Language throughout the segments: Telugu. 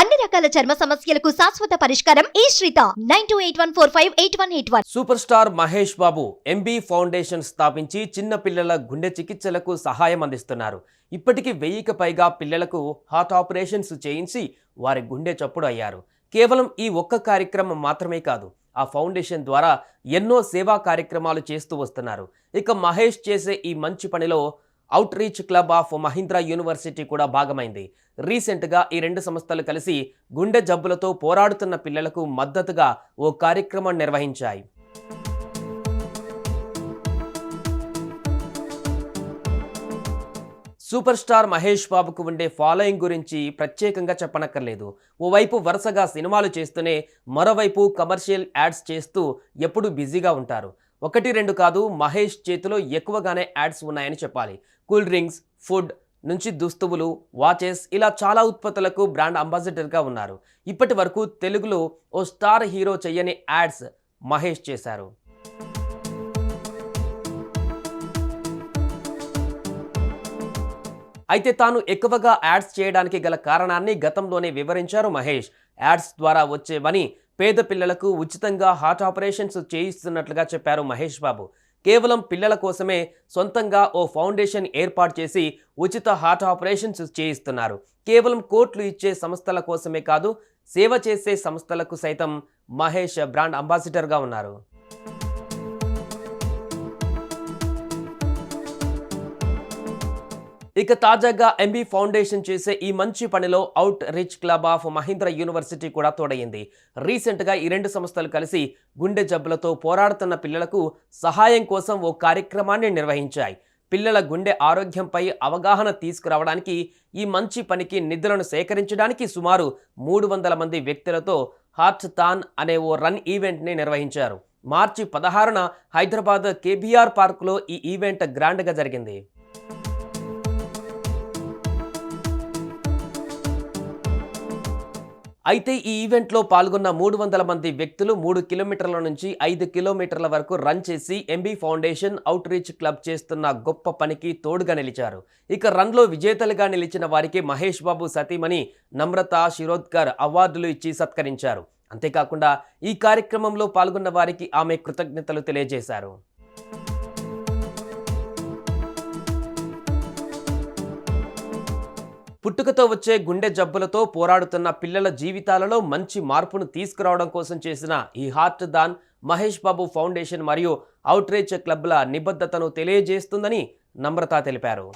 అన్ని రకాల చర్మ సమస్యలకు శాశ్వత పరిష్కారం ఈ శ్రీత. Nine two eight one four five eight one eight one. Super star Mahesh Babu MB foundation స్థాపించి చిన్న పిల్లల గుండె చికిత్సలకు సహాయం అందిస్తున్నారు. ఇప్పటికీ వెయ్యికి పైగా పిల్లలకు హార్ట్ ఆపరేషన్స్ చేయించి వారి గుండె చప్పుడు అయ్యారు. కేవలం ఈ ఒక్క కార్యక్రమం మాత్రమే కాదు ఆ ఫౌండేషన్ ద్వారా ఎన్నో సేవా కార్యక్రమాలు చేస్తూ వస్తున్నారు. ఇక మహేష్ చేసే ఈ మంచి పనిలో out reach club of Mahindra university కూడా భాగమైంది. రీసెంట్గా ఈ రెండు సంస్థలు కలిసి గుండె జబ్బులతో పోరాడుతున్న పిల్లలకు మద్దతుగా ఓ కార్యక్రమం నిర్వహించాయి. సూపర్ స్టార్ మహేష్ బాబుకు ఉండే ఫాలోయింగ్ గురించి ప్రత్యేకంగా చెప్పనక్కర్లేదు. ఓవైపు వరుసగా సినిమాలు చేస్తూనే మరోవైపు కమర్షియల్ యాడ్స్ చేస్తూ ఎప్పుడూ బిజీగా ఉంటారు. ఒకటి రెండు కాదు మహేష్ చేతిలో ఎక్కువగానే యాడ్స్ ఉన్నాయని చెప్పాలి. కూల్ డ్రింక్స్ ఫుడ్ నుంచి దుస్తువులు వాచెస్ ఇలా చాలా ఉత్పత్తులకు బ్రాండ్ అంబాసిడర్గా ఉన్నారు. ఇప్పటి వరకు తెలుగులో ఓ స్టార్ హీరో చెయ్యని యాడ్స్ మహేష్ చేశారు. అయితే తాను ఎక్కువగా యాడ్స్ చేయడానికి గల కారణాన్ని గతంలోనే వివరించారు మహేష్. యాడ్స్ ద్వారా వచ్చేవని పేద పిల్లలకు ఉచితంగా హార్ట్ ఆపరేషన్స్ చేయిస్తున్నట్లుగా చెప్పారు మహేష్ బాబు. కేవలం పిల్లల కోసమే సొంతంగా ఓ ఫౌండేషన్ ఏర్పాటు చేసి ఉచిత హార్ట్ ఆపరేషన్స్ చేయిస్తున్నారు. కేవలం కోట్లు ఇచ్చే సంస్థల కోసమే కాదు సేవ చేసే సంస్థలకు సైతం మహేష్ బ్రాండ్ అంబాసిడర్గా ఉన్నారు. ఇక తాజాగా ఎంబీ ఫౌండేషన్ చేసే ఈ మంచి పనిలో out reach club of Mahindra university కూడా తోడయింది. రీసెంట్గా ఈ రెండు సంస్థలు కలిసి గుండె జబ్బులతో పోరాడుతున్న పిల్లలకు సహాయం కోసం ఓ కార్యక్రమాన్ని నిర్వహించాయి. పిల్లల గుండె ఆరోగ్యంపై అవగాహన తీసుకురావడానికి ఈ మంచి పనికి నిధులను సేకరించడానికి సుమారు మూడు వందల మంది వ్యక్తులతో హార్ట్ తాన్ అనే ఓ రన్ ఈవెంట్ని నిర్వహించారు. మార్చి పదహారున హైదరాబాద్ కేబీఆర్ పార్కులో ఈ ఈవెంట్ గ్రాండ్గా జరిగింది. అయితే ఈ ఈవెంట్లో పాల్గొన్న మూడు వందల మంది వ్యక్తులు మూడు కిలోమీటర్ల నుంచి ఐదు కిలోమీటర్ల వరకు రన్ చేసి MB foundation out reach club చేస్తున్న గొప్ప పనికి తోడుగా నిలిచారు. ఇక రన్లో విజేతలుగా నిలిచిన వారికి మహేష్ బాబు సతీమణి నమ్రత శిరోద్కర్ అవార్డులు ఇచ్చి సత్కరించారు. అంతేకాకుండా ఈ కార్యక్రమంలో పాల్గొన్న వారికి ఆమె కృతజ్ఞతలు తెలియజేశారు. పుట్టుకతో వచ్చే గుండె జబ్బులతో పోరాడుతున్న పిల్లల జీవితాలలో మంచి మార్పును తీసుకురావడం కోసం చేసిన ఈ హార్ట్ దాన్ మహేష్ బాబు ఫౌండేషన్ మరియు అవుట్రీచ్ క్లబ్ల నిబద్ధతను తెలియజేస్తుందని నమ్రత తెలిపారు.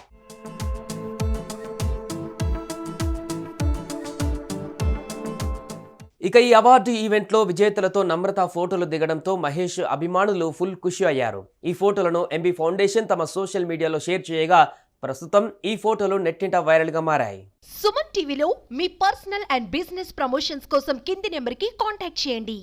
ఇక ఈ అవార్డు ఈవెంట్లో విజేతలతో నమ్రత ఫోటోలు దిగడంతో మహేష్ అభిమానులు ఫుల్ ఖుషి అయ్యారు. ఈ ఫోటోలను ఎంబీ ఫౌండేషన్ తమ సోషల్ మీడియాలో షేర్ చేయగా ప్రస్తుతం ఈ ఫోటోలు నెట్టింట వైరల్గా మారాయి. సుమన్ టీవీలో మీ పర్సనల్ అండ్ బిజినెస్ ప్రమోషన్స్ కోసం కింది నెంబర్కి కాంటాక్ట్ చేయండి.